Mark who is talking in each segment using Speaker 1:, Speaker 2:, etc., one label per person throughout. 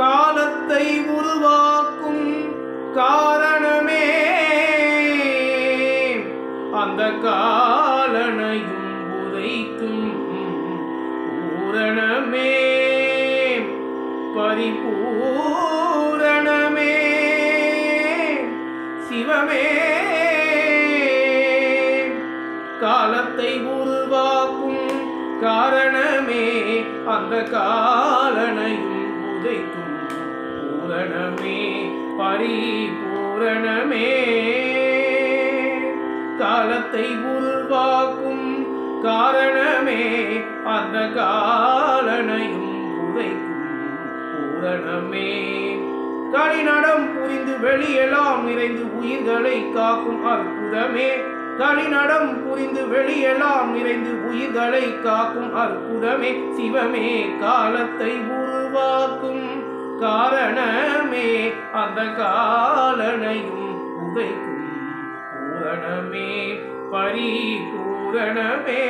Speaker 1: காலத்தை உருவாக்கும் காரணமே. அந்த காலனையும் உதைக்கும் பூரணமே. பரிபூரணமே. சிவமே. காலத்தை உருவாக்கும் காரணமே. அந்த காலனையும் உதைக்கும் பூரணமே பரிபூரணமே. காலத்தை உருவாக்கும் காரணமே அந்த காலனையும் உதைக்கும் பூரணமே. களிநடம் புரிந்து வெளியெல்லாம் நிறைந்து உயிர்களை காக்கும் அற்புதமே. களிநடம் புரிந்து வெளியெல்லாம் நிறைந்து உயிர்களை காக்கும் அற்புதமே. சிவமே காலத்தை உருவாக்கும் கார அந்த காலனையும் உதைக்கும் பூரணமே பரிபூரணமே.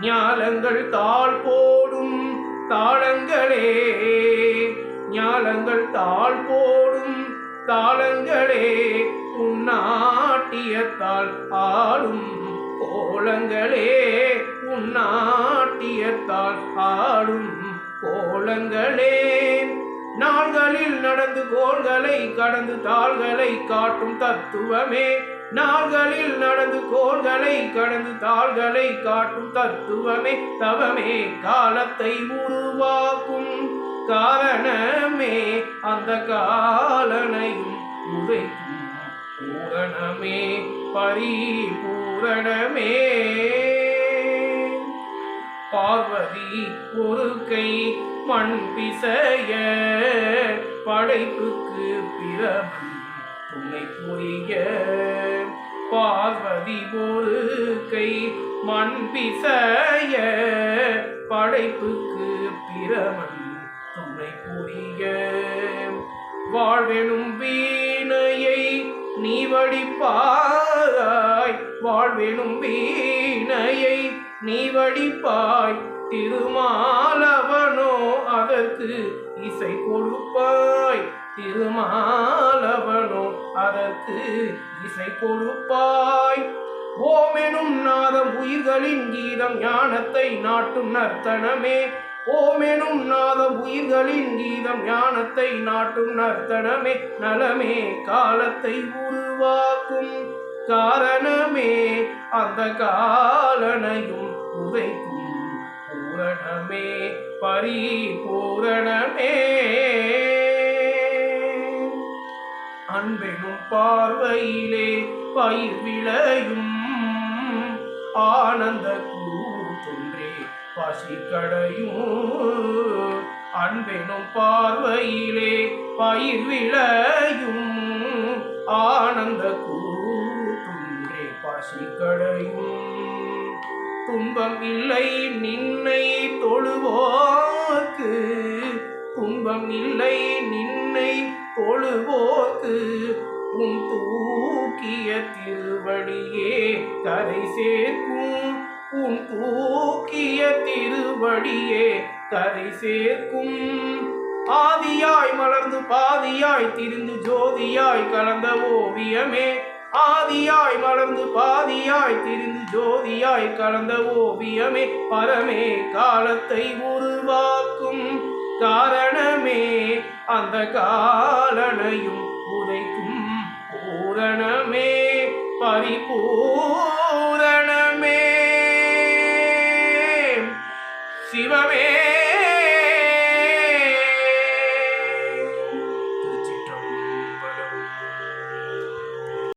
Speaker 1: ஞாலங்கள் தாழ் போடும் தாளங்களே ஞாலங்கள் தாழ் போடும் தாளங்களே. உன்னாட்டியத்தால் ஆளும் கோலங்களே உன்னாட்டியத்தால் ஆளும் கோலங்களே நாள்களில் நடந்து கோள்களை கடந்து தாள்களை காட்டும் தத்துவமே. நாள்களில் நடந்து கோள்களை கடந்து தாள்களை காட்டும் தத்துவமே. தவமே காலத்தை உருவாக்கும் காரணமே அந்த காலனையும் உதைக்கும் பூரணமே பரிபூரணமே. பார்வதி ஒரு கை மண் பிசைய படைப்புக்கு பிரமன் துணை புரிய. பார்வதி ஒரு கை மண் பிசைய படைப்புக்கு பிரமன் துணை புரிய. வாழ்வெனும் வீணையை நீ வடிப்பாய். வாழ்வெனும் வீணையை நீ வடிப்பாய் திருமாலவனோ அதற்கு இசை கொடுப்பாய். திருமாலவனோ அதற்கு இசை கொடுப்பாய். ஓமெனும் நாதம் உயிர்களின் கீதம் ஞானத்தை நாட்டும் நர்த்தனமே. ஓமெனும் நாதம் உயிர்களின் கீதம் ஞானத்தை நாட்டும் நர்த்தனமே. நலமே காலத்தை உருவாக்கும் காரணமே. அந்த காலனையும் உதைக்கும் பூரணமே பரிபூரணமே. அன்பெனும் பார்வையிலே பயிர் விளையும் ஆனந்த கூத்தொன்றே பசி கடையும். அன்பெனும் பார்வையிலே பயிர் விளையும் ஆனந்த கூத்துன்றே பசி கடையும். துன்பம் இல்லை நின்னை தொழுவோக்கு துன்பம் இல்லை நின்னை தொழுவோக்கு உன் தூக்கிய திருவடியே கரை சேர்க்கும். உன் தூக்கிய திருவடியே கரை சேர்க்கும். ஆதியாய் மலர்ந்து பாதியாய் திரிந்து ஜோதியாய் கலந்த ஓவியமே. ஆதியாய் மலர்ந்து பாதியாய் திரிந்து ஜோதியாய் கலந்த ஓவியமே பரமே காலத்தை உருவாக்கும் காரணமே அந்த காலனையும் உதைக்கும் பூரணமே பரிபூர்